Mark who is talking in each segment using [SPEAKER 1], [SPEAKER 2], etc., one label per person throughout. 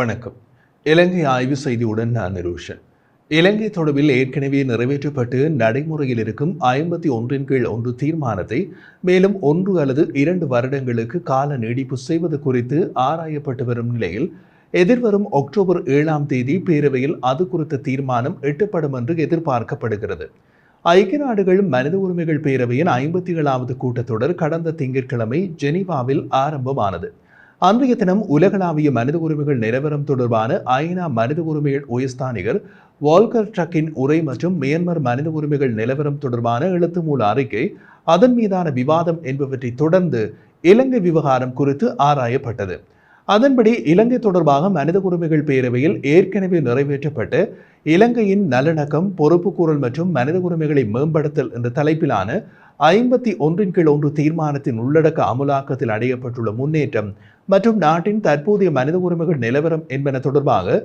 [SPEAKER 1] வணக்கம். இலங்கை ஆய்வு செய்தியுடன் நான் நிரூஷன். இலங்கை தொடர்பில் ஏற்கனவே நிறைவேற்றப்பட்டு நடைமுறையில் இருக்கும் ஐம்பத்தி ஒன்றின் கீழ் ஒன்று தீர்மானத்தை மேலும் ஒன்று அல்லது இரண்டு வருடங்களுக்கு கால நீடிப்பு செய்வது குறித்து ஆராயப்பட்டு வரும் நிலையில் எதிர்வரும் அக்டோபர் ஏழாம் தேதி பேரவையில் அது குறித்த தீர்மானம் எட்டப்படும் என்று எதிர்பார்க்கப்படுகிறது. ஐக்கிய நாடுகள் மனித உரிமைகள் பேரவையின் ஐம்பத்தி ஏழாவது கூட்டத்தொடர் கடந்த திங்கட்கிழமை ஜெனீவாவில் ஆரம்பமானது. அன்றைய தினம் உலகளாவிய மனித உரிமைகள் நிலவரம் தொடர்பான ஐநா மனித உரிமைகள் உயர்ஸ்தானிகர் வால்கர் ட்ரக்கின் உரை மற்றும் மியான்மர் மனித உரிமைகள் நிலவரம் தொடர்பான எழுத்து மூல அறிக்கை அதன் மீதான விவாதம் என்பவற்றை தொடர்ந்து இலங்கை விவகாரம் குறித்து ஆராயப்பட்டது. அதன்படி இலங்கை தொடர்பாக மனித உரிமைகள் பேரவையில் ஏற்கனவே நிறைவேற்றப்பட்டு இலங்கையின் நல்லிணக்கம் பொறுப்புக்கூறல் மற்றும் மனித உரிமைகளை மேம்படுத்தல் என்ற தலைப்பிலான ஐம்பத்தி ஒன்றின் கீழ் ஒன்று தீர்மானத்தின் உள்ளடக்க அமுலாக்கத்தில் அடையப்பட்டுள்ள முன்னேற்றம் மற்றும் நாட்டின் தற்போதைய மனித உரிமைகள் நிலவரம் என்பன தொடர்பாக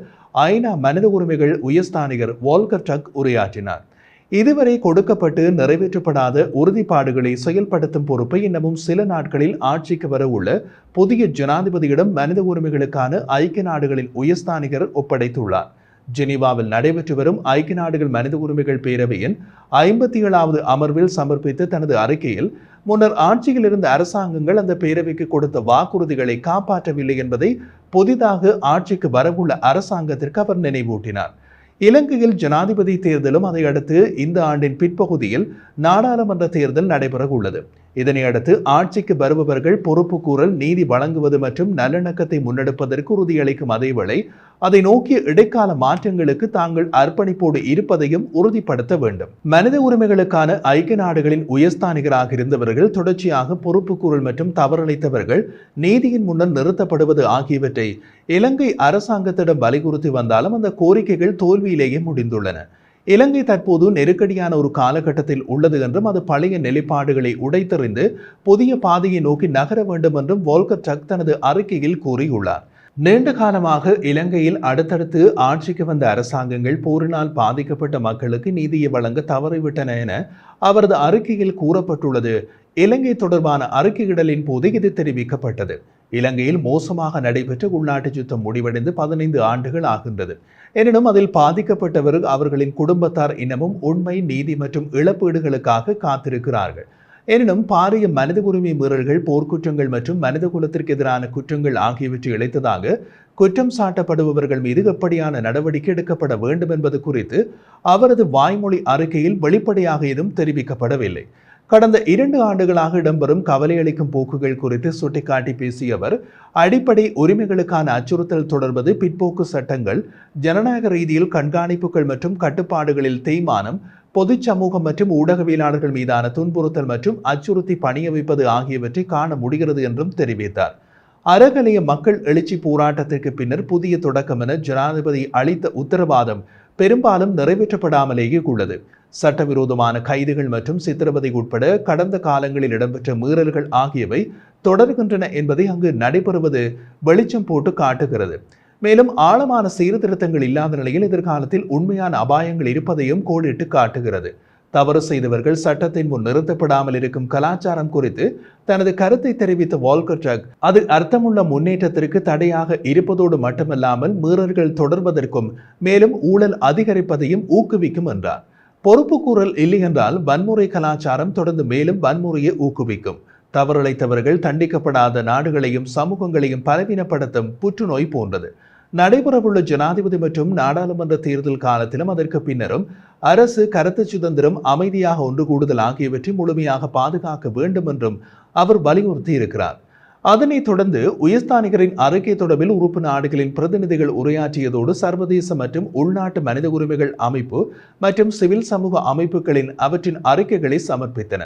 [SPEAKER 1] ஐநா மனித உரிமைகள் உயர்ஸ்தானிகர் வால்கர் டக் உரையாற்றினார். இதுவரை கொடுக்கப்பட்டு நிறைவேற்றப்படாத உறுதிப்பாடுகளை செயல்படுத்தும் பொறுப்பை இன்னமும் சில நாட்களில் ஆட்சிக்கு வர உள்ள புதிய ஜனாதிபதியிடம் மனித உரிமைகளுக்கான ஐக்கிய நாடுகளின் உயர்ஸ்தானிகர் ஒப்படைத்துள்ளார். ஜெனீவாவில் நடைபெற்று வரும் ஐக்கிய நாடுகள் மனித உரிமைகள் பேரவையின் ஐம்பத்தி ஏழாவது அமர்வில் சமர்ப்பித்த தனது அறிக்கையில் முன்னர் ஆட்சியில் இருந்த அரசாங்கங்கள் அந்த பேரவைக்கு கொடுத்த வாக்குறுதிகளை காப்பாற்றவில்லை என்பதை புதிதாக ஆட்சிக்கு வரவுள்ள அரசாங்கத்திற்கு அவர் நினைவூட்டினார். இலங்கையில் ஜனாதிபதி தேர்தலும் அதையடுத்து இந்த ஆண்டின் பிற்பகுதியில் நாடாளுமன்ற தேர்தல் நடைபெற உள்ளது இதனையடுத்து ஆட்சிக்கு வருபவர்கள் பொறுப்புக்கூறல் நீதி வழங்குவது மற்றும் நல்லிணக்கத்தை முன்னெடுப்பதற்கு உறுதியளிக்கும் அதேவேளை அதை நோக்கிய இடைக்கால மாற்றங்களுக்கு தாங்கள் அர்ப்பணிப்போடு இருப்பதையும் உறுதிப்படுத்த வேண்டும். மனித உரிமைகளுக்கான ஐக்கிய நாடுகளின் உயர்ஸ்தானிகராக இருந்தவர்கள் தொடர்ச்சியாக பொறுப்புக்கூறல் மற்றும் தவறளித்தவர்கள் நீதியின் முன்னர் நிறுத்தப்படுவது ஆகியவற்றை இலங்கை அரசாங்கத்திடம் வலியுறுத்தி வந்தாலும் அந்த கோரிக்கைகள் தோல்வியிலேயே முடிந்துள்ளன. இலங்கை தற்போது நெருக்கடியான ஒரு காலகட்டத்தில் உள்ளது என்றும் அது பழைய நிலைப்பாடுகளை உடைத்தெறிந்து புதிய பாதையை நோக்கி நகர வேண்டும் என்றும் வோல்கர் டக் தனது அறிக்கையில் கூறியுள்ளார். நீண்ட காலமாக இலங்கையில் அடுத்தடுத்து ஆட்சிக்கு வந்த அரசாங்கங்கள் போரினால் பாதிக்கப்பட்ட மக்களுக்கு நீதியை வழங்க தவறிவிட்டன என அவரது அறிக்கையில் கூறப்பட்டுள்ளது. இலங்கை தொடர்பான அறிக்கையிடலின் போது இது தெரிவிக்கப்பட்டது. இலங்கையில் மோசமாக நடைபெற்ற உள்நாட்டு யுத்தம் முடிவடைந்து பதினைந்து ஆண்டுகள் ஆகின்றது. எனினும் அதில் பாதிக்கப்பட்டவர் அவர்களின் குடும்பத்தார் இன்னமும் உண்மை நீதி மற்றும் இழப்பீடுகளுக்காக காத்திருக்கிறார்கள். எனினும் பாரிய மனித உரிமை மீறல்கள் போர்க்குற்றங்கள் மற்றும் மனித குலத்திற்கு எதிரான குற்றங்கள் ஆகியவற்றை இழைத்ததாக குற்றம் சாட்டப்படுபவர்கள் மீது எப்படியான நடவடிக்கை எடுக்கப்பட வேண்டும் என்பது குறித்து அவரது வாய்மொழி அறிக்கையில் வெளிப்படையாக எதுவும் தெரிவிக்கப்படவில்லை. கடந்த இரண்டு ஆண்டுகளாக இடம்பெறும் கவலையளிக்கும் போக்குகள் குறித்து சுட்டிக்காட்டி பேசிய அவர் அடிப்படை உரிமைகளுக்கான அச்சுறுத்தல் தொடர்பது பிற்போக்கு சட்டங்கள் ஜனநாயக ரீதியில் கண்காணிப்புகள் மற்றும் கட்டுப்பாடுகளில் தேய்மானம் பொது சமூகம் மற்றும் ஊடகவியலாளர்கள் மீதான துன்புறுத்தல் மற்றும் அச்சுறுத்தி பணியமைப்பது ஆகியவற்றை காண முடிகிறது என்றும் தெரிவித்தார். அறகலைய மக்கள் எழுச்சி போராட்டத்திற்கு பின்னர் புதிய தொடக்கம் என ஜனாதிபதி அளித்த உத்தரவாதம் பெரும்பாலும் நிறைவேற்றப்படாமலேயே உள்ளது. சட்டவிரோதமான கைதுகள் மற்றும் சித்திரவதை உட்பட கடந்த காலங்களில் இடம்பெற்ற மீறல்கள் ஆகியவை தொடர்கின்றன என்பதை அங்கு நடைபெறுவது வெளிச்சம் போட்டு காட்டுகிறது. மேலும் ஆழமான சீர்திருத்தங்கள் இல்லாத நிலையில் எதிர்காலத்தில் உண்மையான அபாயங்கள் இருப்பதையும் கோடிட்டு காட்டுகிறது. தவறு செய்தவர்கள் சட்டத்தின் முன் நிறுத்தப்படாமல் இருக்கும் கலாச்சாரம் குறித்து தனது கருத்தை தெரிவித்த வால்கர் ட்ரக் அது அர்த்தமுள்ள முன்னேற்றத்திற்கு தடையாக இருப்பதோடு மட்டுமல்லாமல் மீறல்கள் தொடர்வதற்கும் மேலும் ஊழல் அதிகரிப்பதையும் ஊக்குவிக்கும் என்றார். பொறுப்புக்கூறல் இல்லை என்றால் வன்முறை கலாச்சாரம் தொடர்ந்து மேலும் வன்முறையை ஊக்குவிக்கும். தவறிழைத்தவர்கள் தண்டிக்கப்படாத நாடுகளையும் சமூகங்களையும் பலவீனப்படுத்தும் புற்றுநோய் போன்றது. நடைபெறவுள்ள ஜனாதிபதி மற்றும் நாடாளுமன்ற தேர்தல் காலத்திலும் அதற்கு பின்னரும் அரசு கருத்து சுதந்திரம் அமைதியாக ஒன்று கூடுதல் ஆகியவற்றை முழுமையாக பாதுகாக்க வேண்டும் என்றும் அவர் வலியுறுத்தி இருக்கிறார் அதனைத் தொடர்ந்து உயர்ஸ்தானிகரின் அறிக்கை தொடர்பில் உறுப்பு நாடுகளின் பிரதிநிதிகள் உரையாற்றியதோடு சர்வதேச மற்றும் உள்நாட்டு மனித உரிமைகள் அமைப்பு மற்றும் சிவில் சமூக அமைப்புகளின் அவற்றின் அறிக்கைகளை சமர்ப்பித்தன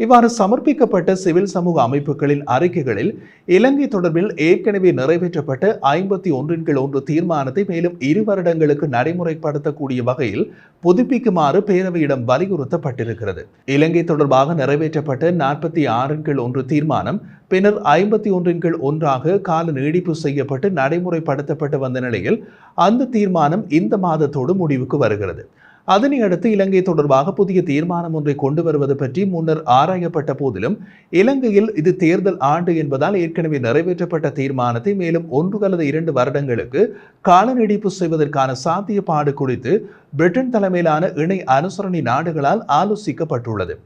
[SPEAKER 1] இவ்வாறு சமர்ப்பிக்கப்பட்ட சிவில் சமூக அமைப்புகளின் அறிக்கைகளில் இலங்கை தொடர்பில் ஏற்கனவே நிறைவேற்றப்பட்ட ஐம்பத்தி ஒன்றின் கீழ் ஒன்று தீர்மானத்தை மேலும் இரு வருடங்களுக்கு நடைமுறைப்படுத்தக்கூடிய வகையில் புதுப்பிக்குமாறு பேரவையிடம் வலியுறுத்தப்பட்டிருக்கிறது. இலங்கை தொடர்பாக நிறைவேற்றப்பட்ட நாற்பத்தி ஆறின் கீழ் ஒன்று தீர்மானம் பின்னர் ஐம்பத்தி ஒன்றின் கீழ் ஒன்றாக கால நீடிப்பு செய்யப்பட்டு நடைமுறைப்படுத்தப்பட்டு வந்த நிலையில் அந்த தீர்மானம் இந்த மாதத்தோடு முடிவுக்கு வருகிறது. அதனை அடுத்து இலங்கை தொடர்பாக புதிய தீர்மானம் ஒன்றை கொண்டு வருவது பற்றி முன்னர் ஆராயப்பட்ட போதிலும் இலங்கையில் இது தேர்தல் ஆண்டு என்பதால் ஏற்கனவே நிறைவேற்றப்பட்ட தீர்மானத்தை மேலும் ஒன்று அல்லது இரண்டு வருடங்களுக்கு கால நீடிப்பு செய்வதற்கான சாத்தியப்பாடு குறித்து பிரிட்டன் தலைமையிலான இணை அனுசரணை நாடுகளால் ஆலோசிக்கப்பட்டுள்ளது.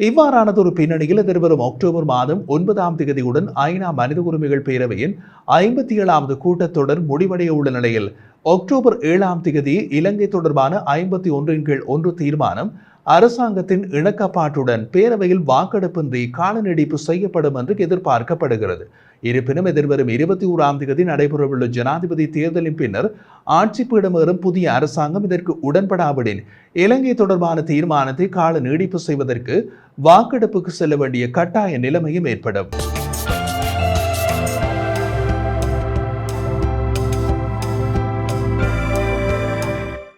[SPEAKER 1] இவ்வாறானதொரு பின்னணியில் எதிர்வரும் அக்டோபர் மாதம் ஒன்பதாம் தேதியுடன் ஐநா மனித உரிமைகள் பேரவையின் ஐம்பத்தி ஏழாவது கூட்டத்தொடர் முடிவடைய உள்ள நிலையில் அக்டோபர் ஏழாம் தேதி இலங்கை தொடர்பான ஐம்பத்தி ஒன்றின் கீழ் ஒன்று தீர்மானம் அரசாங்கத்தின் இணக்கப்பாட்டுடன் பேரவையில் வாக்கெடுப்பின்றி கால நீடிப்பு செய்யப்படும் என்று எதிர்பார்க்கப்படுகிறது. இருப்பினும் எதிர்வரும் இருபத்தி ஓராம் தேதி நடைபெறவுள்ள ஜனாதிபதி தேர்தலின் பின்னர் ஆட்சி பீடமேறும் புதிய அரசாங்கம் இதற்கு உடன்படாவிடின் இலங்கை தொடர்பான தீர்மானத்தை கால நீடிப்பு செய்வதற்கு வாக்கெடுப்புக்கு செல்ல வேண்டிய கட்டாய நிலைமையும் ஏற்படும்.